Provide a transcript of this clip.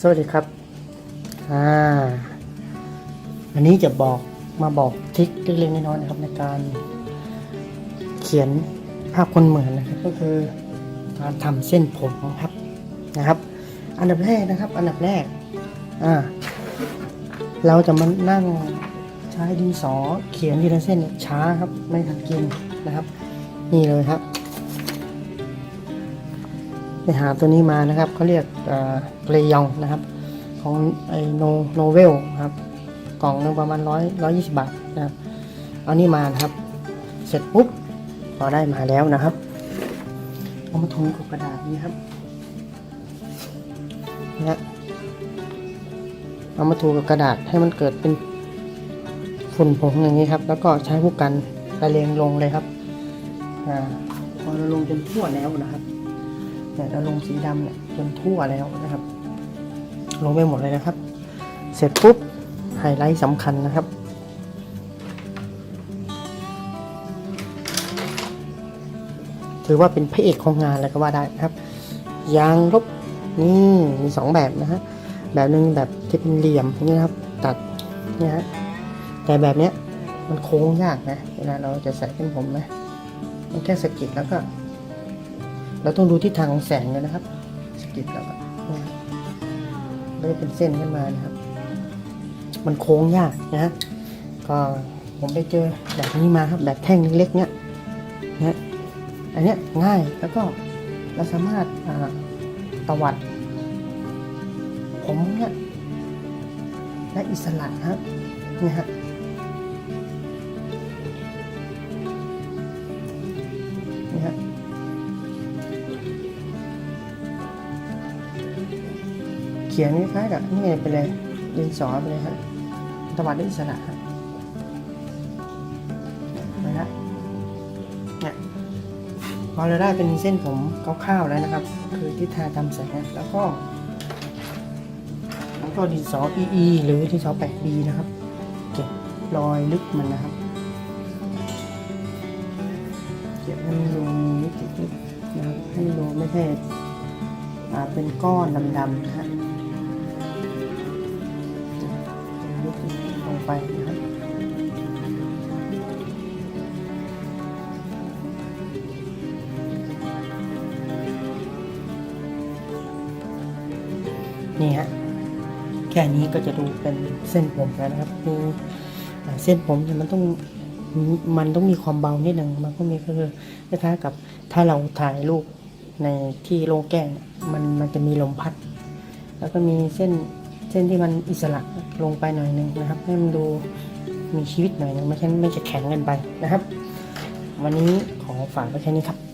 สวัสดีครับ อ่าอันนี้จะบอกมาบอกทริคเล็กๆน้อยๆนะครับ ในการเขียนภาพคนเหมือนนะครับ ก็คือการทำเส้นผมครับนะครับ อันดับแรกนะครับ อันดับแรก อ่า เราจะมานั่งใช้ดินสอเขียนทีละเส้นช้าครับ ไม่ทันกินนะครับ นี่เลยครับ ไปหาตัวนี้มานะครับเขาเรียกเกรยองนะครับ ของไอโนโนเวลครับกล่องหนึงประมาณร้อยร้อยยี่สิบบาทนะครับเอานี่มานะครับ เสร็จปุ๊บพอได้มาแล้วนะครับเอามาทุนกับกระดาษนี้ครับนะฮะเอามาถูกับกระดาษให้มันเกิดเป็นฝุ่นผงอย่างนี้ครับ แล้วก็ใช้ผู้กันละเลงลงเลยครับอาพอเราลงจนทั่วแล้วนะครับ เนี่ยเราลงสีดำเนี่ยจนทั่วแล้วนะครับ ลงไปหมดเลยนะครับ เสร็จปุ๊บไฮไลท์สำคัญนะครับถือว่าเป็นพระเอกของงานเลยก็ว่าได้นะครับ ยางลบนี่มีสองแบบนะฮะแบบหนึ่งแบบที่เป็นเหลี่ยมนี้นะครับ ตัดนี่ฮะแต่แบบเนี้ยมันโค้งยากนะเวลาเราจะใส่เป็นผมนะมันแค่สกิดแล้วก็ เราต้องดูทิศทางของแสงเลยนะครับสกิดแล้วก็นะครับไม่ได้เป็นเส้นขึ้นมานะครับ มันโค้งยากนะฮะก็ผมไปเจอแบบนี้มาครับแบบแท่งเล็กๆเนี้ยนะอันเนี้ยง่ายแล้วก็เราสามารถอ่าตวัด ผมเนี้ยและอิสระฮะเนี่ยฮะนี่ฮะ ขียนคล้ายๆกับนี่ไปเลยดินสอไปเลยฮะตวัดด้วยอิสระฮะนะฮะเนี่ยพอเราได้เป็นเส้นผมคร่าวๆแล้วนะครับ คือทิศทางตามแสงแล้วก็แล้วก็ดินสอ EE หรือดินสอ 8B นะครับเก็บรอยลึกมันนะครับเก็บให้มันดูมีมิติลึกนะครับให้ดูไม่ใช่เป็นก้อนดำๆนะฮะ ยุบลงไปนะครับนี่ฮะแค่นี้ก็จะดูเป็นเส้นผมแล้วนะครับคืออ่เส้นผมเนี่ยมันต้องมันต้องมีความเบานิดหนึ่งมันก็มีคือคล้ายๆกับถ้าเราถ่ายรูปในที่โล่งแก้งมันมันจะมีลมพัด แล้วก็มีเส้น เส้นที่มันอิสระลงไปหน่อยหนึงนะครับ ให้มันดูมีชีวิตหน่อยหนึงไม่ใช่ไม่จะแข็งเกินไปนะครับ วันนี้ขอฝากไว้แค่นี้ครับ